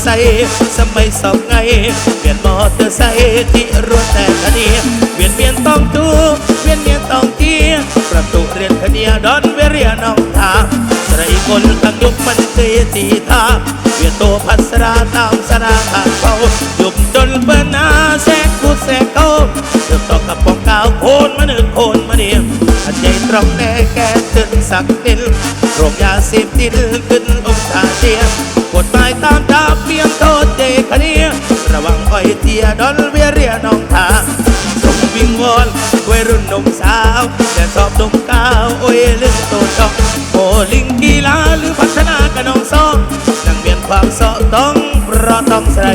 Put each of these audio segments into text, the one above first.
รุ่นเพราะใส่สมัยสอบไง เปลี่ยนมอเตอร์ไซค์ที่รัวแต่คดีเวียนเมียนต้องตูเวียนเมียนต้องเตียประตูเรียนคเนียดอนเวเรียน้องทาใส่คนทั้งยุคมันเคยตีทาเวียนตัวพัสราตามสราขาดเขายุบจนเปิ้นหนาแสกกูแสกเขาเดือบต่อกับปองกาวโคนมาเนื้อโคนมาเดียมอันใหญ่ตรงแน่แกตึนสักดินโรงยาเสพติดขึ้นองศาเตียมกฎหม อบดมกาวโอ้ยเรื่องโตชอกโอลิงกีฬาหรือพัฒนากระนองซองนั่งเมียนความเสาต้องเพราะต้องใส่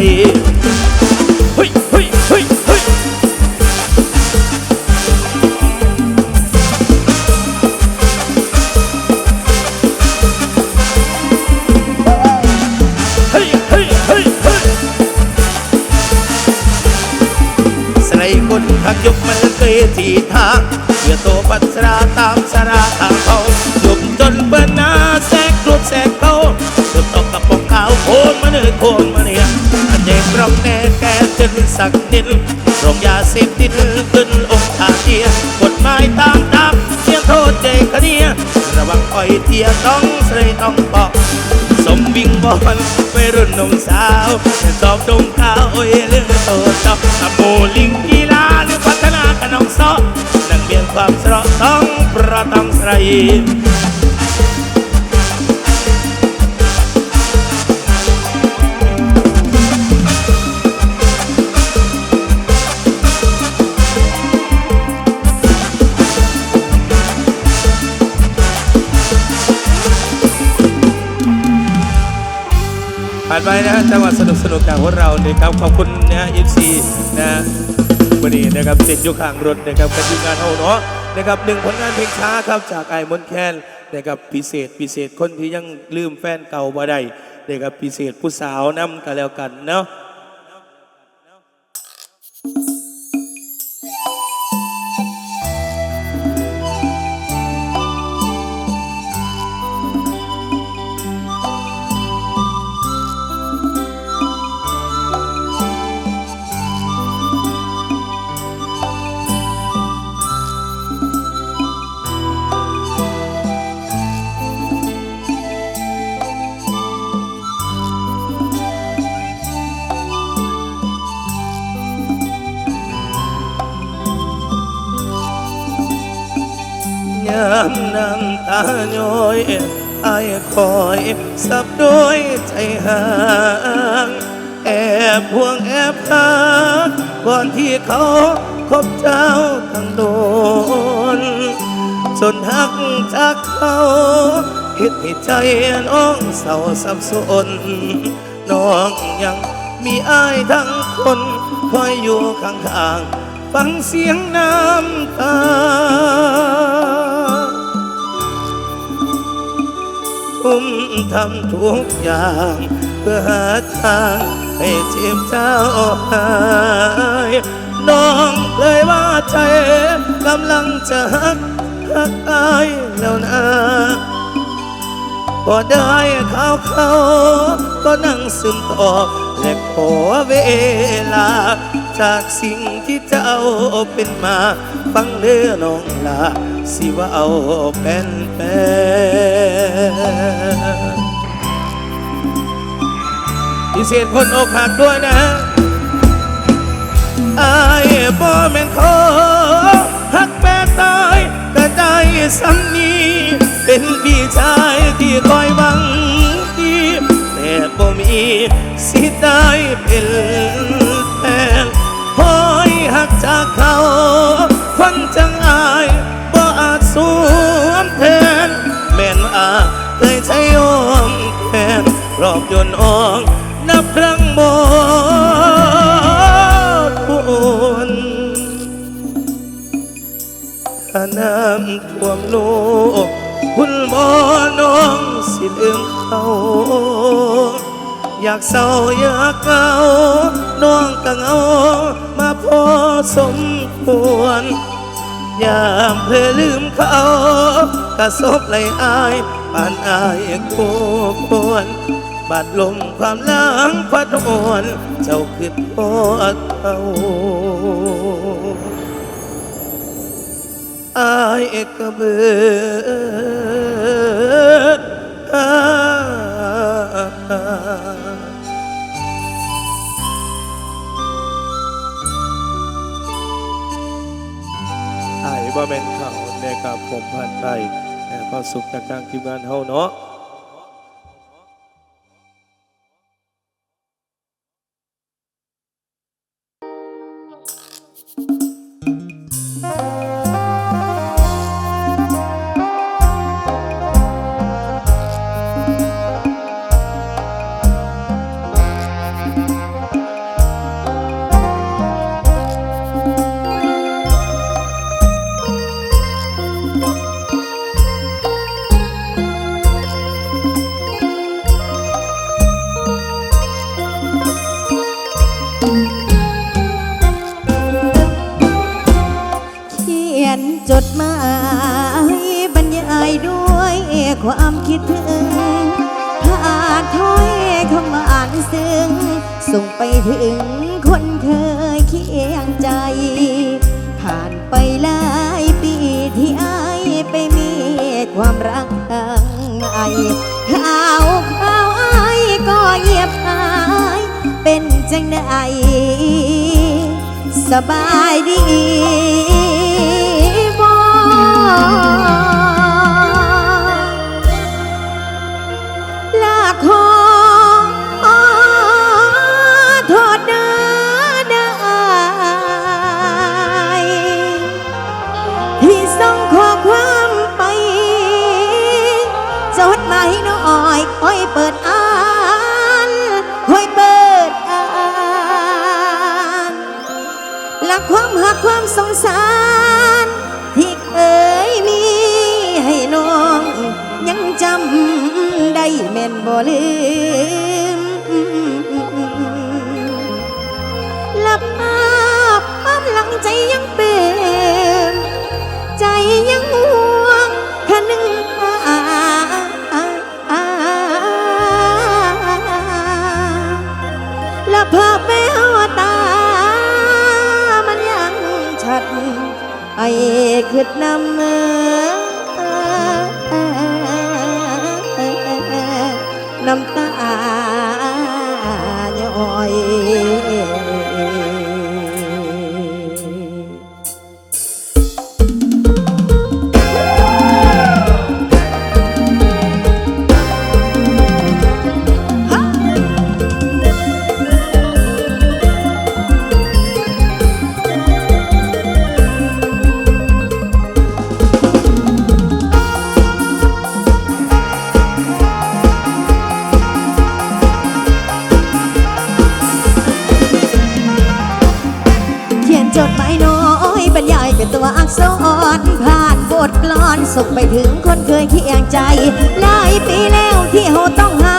แกจนสักนิดโรงยาเสพติดขึ้นองค์ขาเทียกฎหมายตามตามเสียงโทษเจคดียระวังอ่อยเทียต้องใส่ต้องบอกสมบิงบอลไปรุ่นนุ่มสาวแต่ชอบดมข้าวโอ้ยเรื่องโตชอบตะโบลิงกีฬาหรือพัฒนากันน้องซอนั่งเบียนความสระต้องประต้องใส่ ไปนะฮะจังหวัดสนุกสนุกจากพวกเราเลยครับขอบคุณนะฮะเอฟซีนะวันนี้นะครับติดอยู่ข้างรถนะครับกับทีมงานเอาเนาะนะครับหนึ่งผลงานเพลงช้าครับจากไอ้มนแคนนะครับพิเศษพิเศษคนที่ยังลืมแฟนเก่าบ่ได้นะครับพิเศษผู้สาวนำกันแล้วกันเนาะ ย้อยอายคอยสับด้วยใจห่างแอบห่วงแอบรักก่อนที่เขาคบเจ้าตั้งโดนจนหักจากเขาเหตุให้ใจน้องเศร้าสับสนน้องยังมีอายทั้งคนคอยอยู่ข้างๆฟังเสียงน้ำตา ทุ่มทำทุกอย่าง เพื่อหาทางให้เจ็บเจ้าหายน้องเลยว่าใจกำลังจะหักหักอายแล้วนะพอได้ข่าวเขา ก็นั่งซึมต่อและขอเวลา จากสิ่งที่เจ้าเป็นมา ฟังเด้อน้องลาสิว่าเอาเป็นแฟนพิเศษคนอกหักด้วยนะอายบ่แม่นขอหักแม่ตายก็ได้สำนีเป็นพี่ชายที่คอยหวังดีแต่บ่มีสิได้เป็นากจากเขาฟังจังอายบ่อาจสวมแทน แม่นอาเคยใช้ยอมแทนรอบยนอ่องนับครั้งโมดบุญถ้าน้ำท่วมโลกคุณบ่น้องสิลืมเขาอยากเศร้าอยากเกาน้องกังเอาาพอสมควร ยามเพลลืมเขากระซบไหลอายปานอายคู่ควรบาดลมความล้างพัดอ่อนเจ้าคือพอเขาอายกระเบิด บ่เม่นเขานะครับผมผ่านไปก็สุขจากการทีมงานเฮาเนาะうん。 ความรักทางไอข้าวข้าวไอก็เหยียบหาย เป็นจังไดสบายดีบ่ เปิดอ่านห้วยเปิดอ่านหลัะความหักความสงสารที่เคยมีให้น้อง ยังจำได้แม่นบ่ลืม ไอ้คืดนำมือ สุขไปถึงคนเคยเคียงใจ หลายปีแล้วที่เฮาต้องหา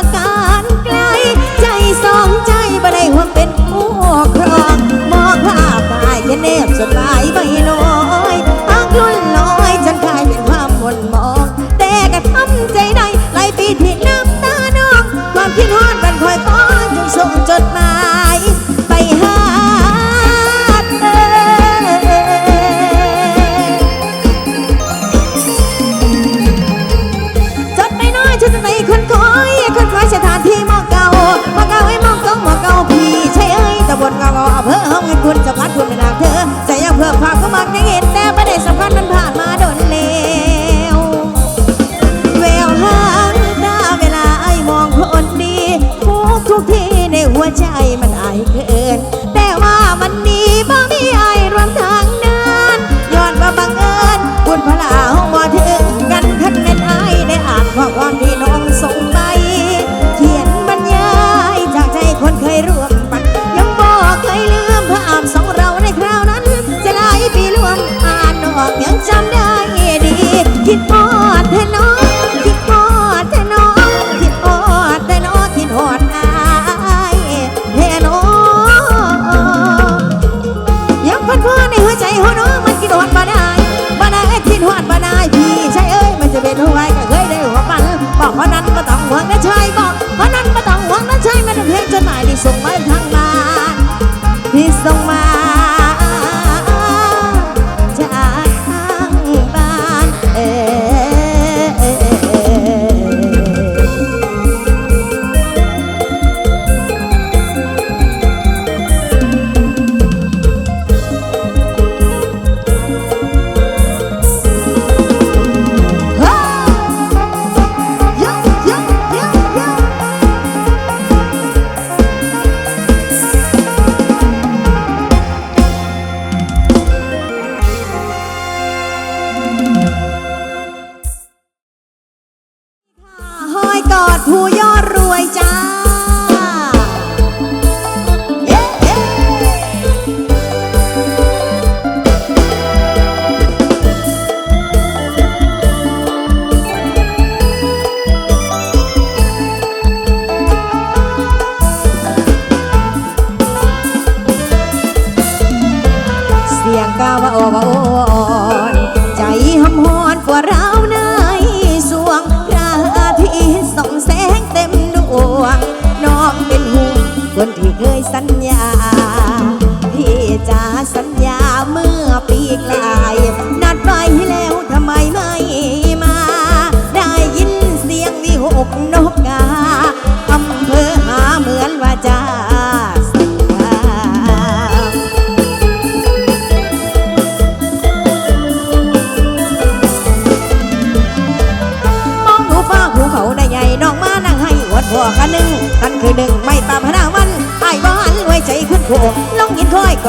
อดผู้ย่อ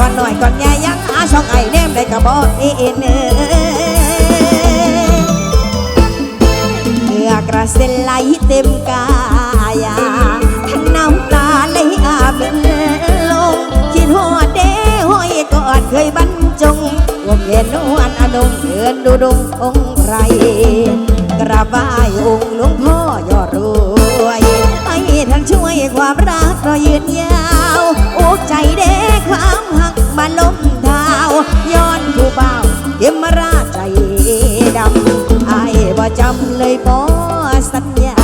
ก่อนหน่อยก่อนใหญ่ยังหาช่องไอ้แนมได้กระบอกเอ็นเอเหงื่อกระเซ็นไหลเต็มกายทั้งน้ำตาไหลอาบเป็นลงคิดหอดเด้ห้อยกอดเคยบรรจงวงเย็นนวลอนงเดินดูดงองค์ไรกราบไหว้องค์หลวงพ่อยอดรวยให้ ท่านช่วยความรักเรายืนยาวอกใจเด็กความหักมาล้มเท้าย้อนผู้เบาเยมราใจดำไอ้บ่จำเลยบ่สัญญา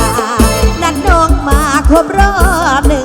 นัดน้องมาครบรอบหนึ่ง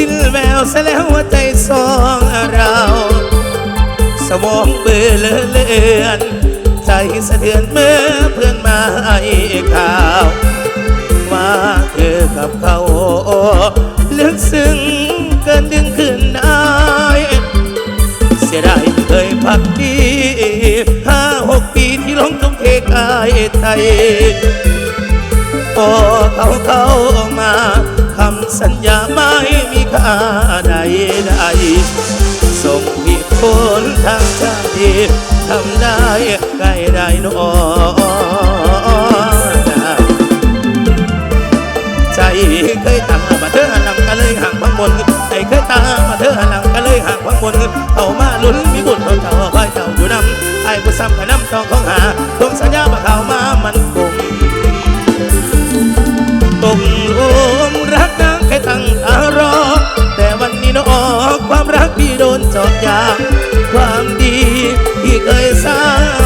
สิ้นแววซะแล้วหัวใจสองเรา สมองเบื่อเลือนใจสะเทือนเมื่อเพื่อนมาให้ข่าวว่าเธอกับเขาลึกซึ้งเกินดึงขึ้นได้เสียดายเคยพักดีห้าหกปีที่ลงทุ่มเทกายใจพอเขาเข้ามาคำสัญญาไม่มี ค่าใดใดส่งผิดคนทางใจทำได้ใกล้ได้นอนใจเคยตามมาเธอหันหลังก็เลยห่างพังบนใจเคยตามมาเธอหันหลังก็เลยห่างพังบนเข้ามาลุ้นมีบุญของเจ้าคอยเจ้าอยู่นำไอ้ผู้ซ้ำกับน้ำตองของหาทวงสัญญามาเขา ดีที่เคยสร้า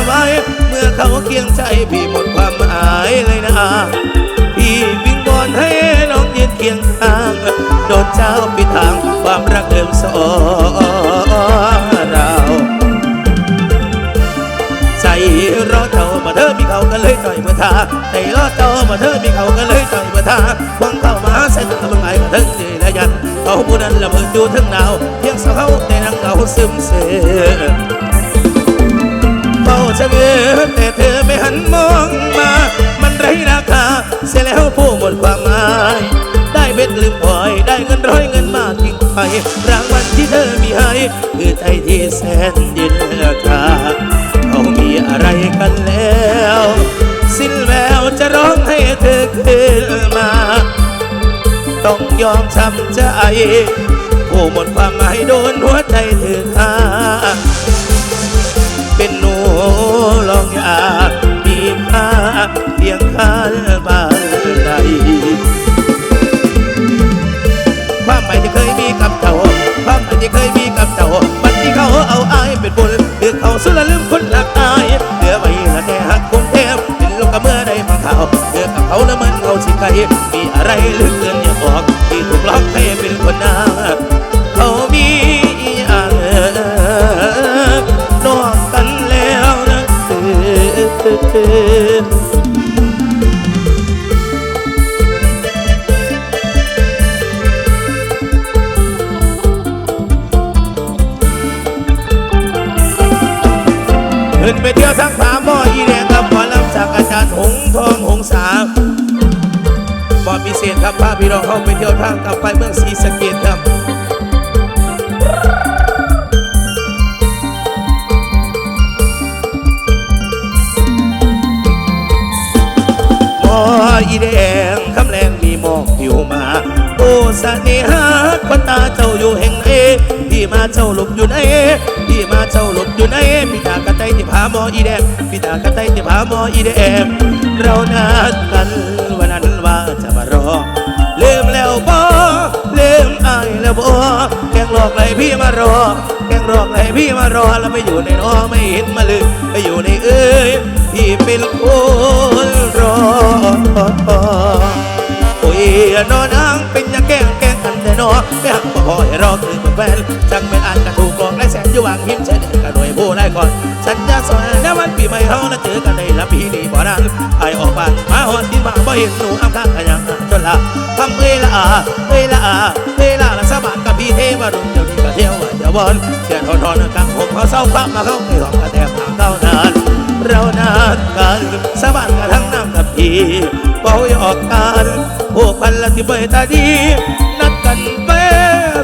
ไว้ เมื่อเขาเคียงใจพี่หมดความหมายเลยนะ พี่วิ่งบอนให้น้องยืนเคียงข้าง โดนเจ้าปิดทางความรักเดิมสองเราใจรอเจ้ามาเธอมีเขาก็เลยต่อยเมื่อทาใจรอเจ้ามาเธอมีเขาก็เลยต่อยเมื่อทาหวังเข้ามาใส่ตาบังไงก็ทั้งเจและยันเขาผู้นั้นละเมิดอยู่ทั้งดาวเพียงสาวเขาในนังเงาซึมเสือเฝ้า ชะเง้อแต่เธอไม่หันมองมา มันไร้ราคาเสียแล้วผู้หมดความหมาย ได้เบ็ดลืมปล่อยได้เงินร้อยเงินมากทิ้งไปรางวัลที่เธอมีให้ คือใจที่แสนยินราคาเขามีอะไรกันแล้ว สิ้นแววจะร้องให้เธอขึ้นมา ต้องยอมช้ำใจผู้หมดความหมายโดนหัวใจเธอฆ่า ลองอยากมีค่าเพียงค่าบาใดความหมาที่เคยมีกับเจ้าความหมาที่เคยมีกับเจ้าบัดนี้เขาเอาอายเป็นบุญเดือเขาสุดละลืมคนหลักอายเหลือไว้ละแน่หักครุงเทพเป็นลมกับเมื่อใดมาเขาเดือกับเขาแล้วมันเขาสิใครมีอะไรลึกเกินอย่าบอกที่ถูกล็อกให้เป็นคนหน้า พิเศษครับพาพี่น้องเข้าไปเที่ยวทางกลับไปเมืองศรีสะเกดครับหมออีแดงคำแรงมีหมอกผิวมา โอ้สเนหาคนตาเจ้าอยู่แห่งไหนพี่มาเจ้าหลบอยู่ไหนพี่มาเจ้าหลบอยู่ไหนพี่ตากระไตที่ผาหมออีแดงพี่ตากระไตที่ผาหมออีแดงเรานัดกัน จะมารอลืมแล้วบ่ลืมอายแล้วบ่แกงหลอกเลยพี่มารอ แกงหลอกเลยพี่มารอแล้วไม่อยู่ในน้อไม่เห็นมาเลยไม่อยู่ในเอ้ยพี่เป็นคนรอโอ้ยนอนอ้างเป็ นอยังแกล้งแกล้งกันแต่นอไม่หักบ่พอให้รอคือเป็นแฟนจังเป็นอันกระถูกกองและแสนอยู่วางหิมเฉยเดินกันหน่วยผู้ไล่ก่อนฉันจะสอนในวันปีใหม่เขานะเจอกันในละปีนี้บ่นั้นไอออกบ้านมาหอนที่บ้านบ่เห็นหนูอ้างข้างกันยังจนละทำเวลาเวลาเวลาละสบัดกับพี่เทวรุ่งเดี๋ยวนี้ก็เที่ยวว่าจะบอลเสียทอนทอนกลางผมเขาเศร้าพักมาเข้าในห้องกระแทกทางเก้านานเรานัดกันสบัดกันทั้งน้ำกับพี่เบาหยอกกันโอ้พันละที่เบยตาดีันไป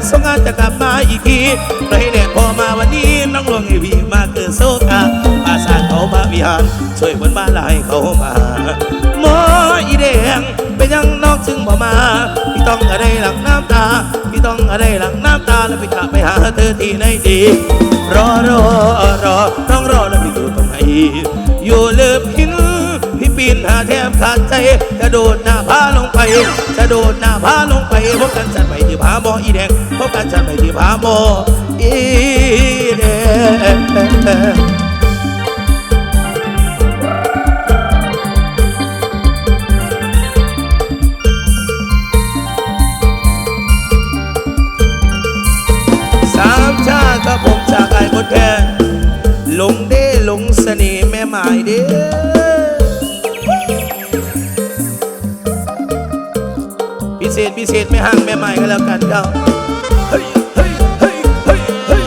สงงานจะกลับมาอีกทีไรแน่พอมาวันนี้น้องหลวงให้วีมาเกิดโซกาอาสาเขามาวิหารช่วยบนบ้านลายเขามาหมออีแดงเป็นยังนอกจึงบ่มาพี่ต้องอะไรหลังน้ำตาพี่ต้องอะไรหลังน้ำตาแล้วพี่จะไปหาเธอที่ไหนดีรอรอรอน้องรอแล้วพี่อยู่ตรงไหนอยู่เลือบหิน นหาแทบขาดใจจะโดดหน้าผาลงไปจะโดดหน้าผาลงไปพบกันจันไปที่ผาหมออีแดงพบกันจันไปที่ผาหมออีแดงสามชาติครับผมจากไอ้มดแค่หลงเด้หลงเสน่ห์แม่หมายเด้ ษพิเศษไม่ห่างแม่ใหมายก็แล้วกันเฮ้ยเฮ้ยเฮ้ยเฮ้ยเฮ้ย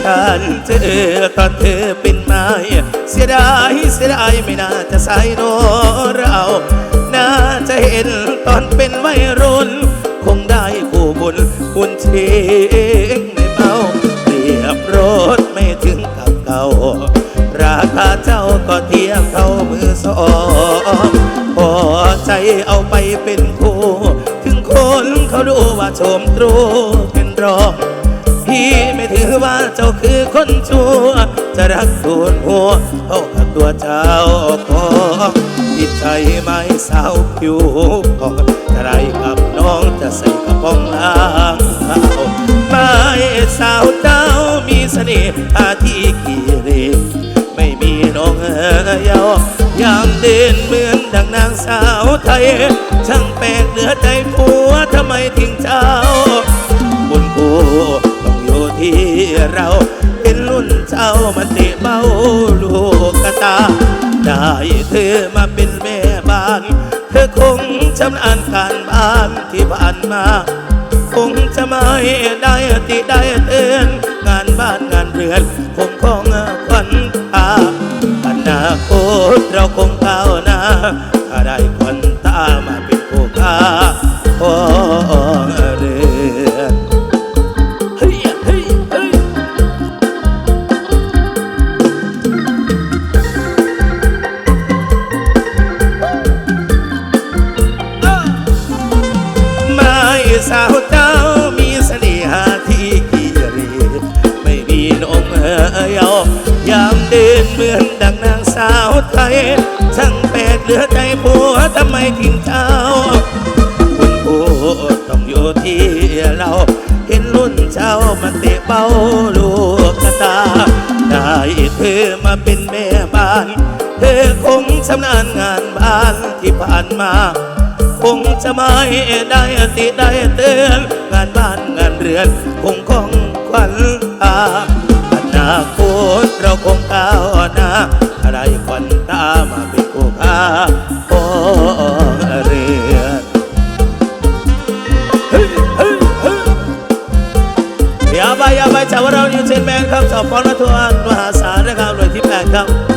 ฉันเจอตอนเธอเป็นไม้เสียดายเสียดายไม่น่าจะใส่โนเราน่าจะเห็นตอนเป็นวัยรุ่น คงได้คู่บุญหุ่นเช เอาไปเป็นโค ถึงคนเขาดูว่าโชมตรูเป็นรองพี่ไม่ถือว่าเจ้าคือคนชั่ว จะรักส่วนหัวเท่ากับตัวเจ้าของจิตใจไม่สาวผิวผ่องจะไรกับน้องจะใส่กระป๋องล้างเอาไม่สาวเจ้ามีเสน่ห์อาที่กีเรไม่มีน้องเอยายามเดินเมือ นดังนางสาวไทย ช่างแปลกเหลือใจผัวทำไมทิ้งเจ้า บุญกูต้องอยู่ที่เรา เป็นรุ่นเจ้ามันตะเบ้าลูกกระตา ได้เธอมาเป็นแม่บ้าน เธอคงชำนาญการบ้านที่ผ่านมาคงจะไม่ได้ติได้เตือนงานบ้านงานเรือนคงของขวัญตาอนาคตเราคง Ah. นานงานบ้านที่ผ่านมา คงจะไม่ได้ติดได้เตือนงานบ้านงานเรือน คงคงควันตาอนาคตเราคงก้าวหน้าอะไรควันตามาเป็นผู้พาอเรือนอย่าไปอย่าไปชาวเราอยู่เช่นแมงครับชาวฟอนและทวนมหาศาลนะครับรวยที่แมงครับ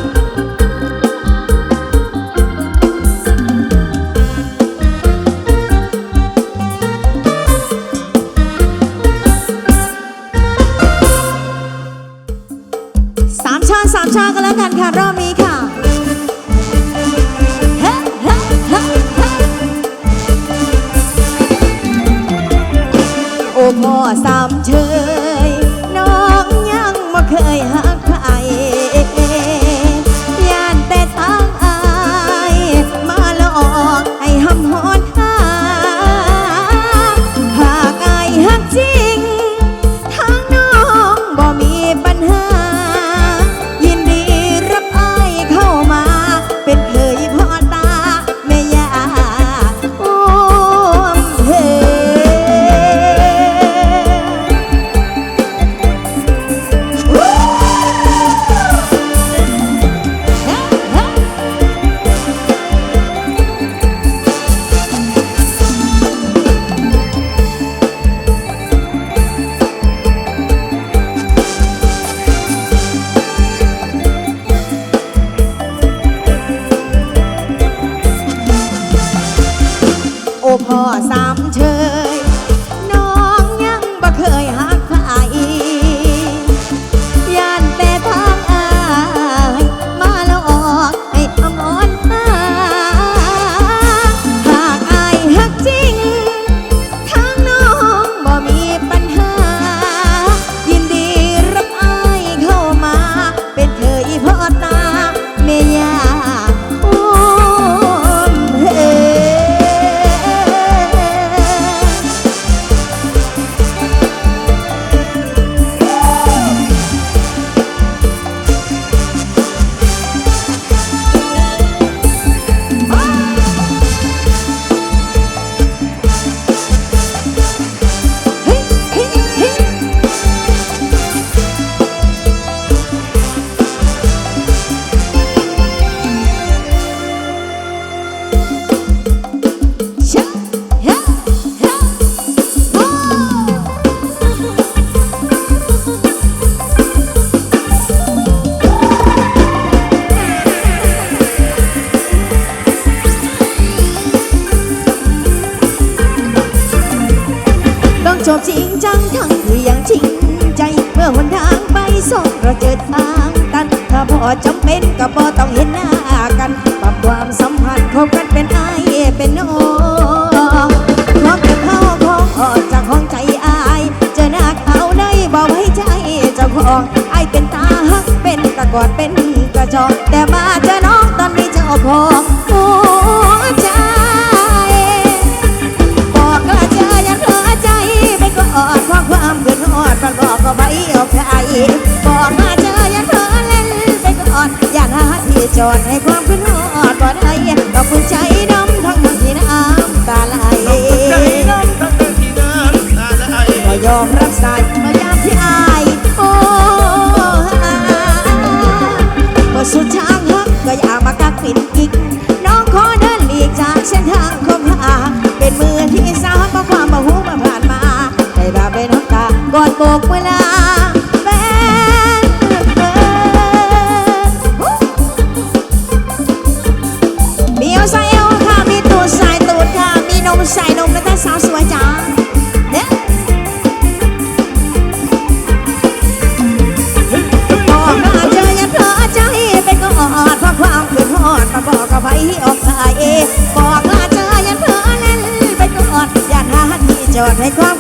โยชน์ให้กว้า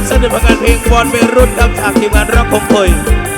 รับเสนอผลงานเพลงบอลเบรุตครับจากทีมงานรักคงคอย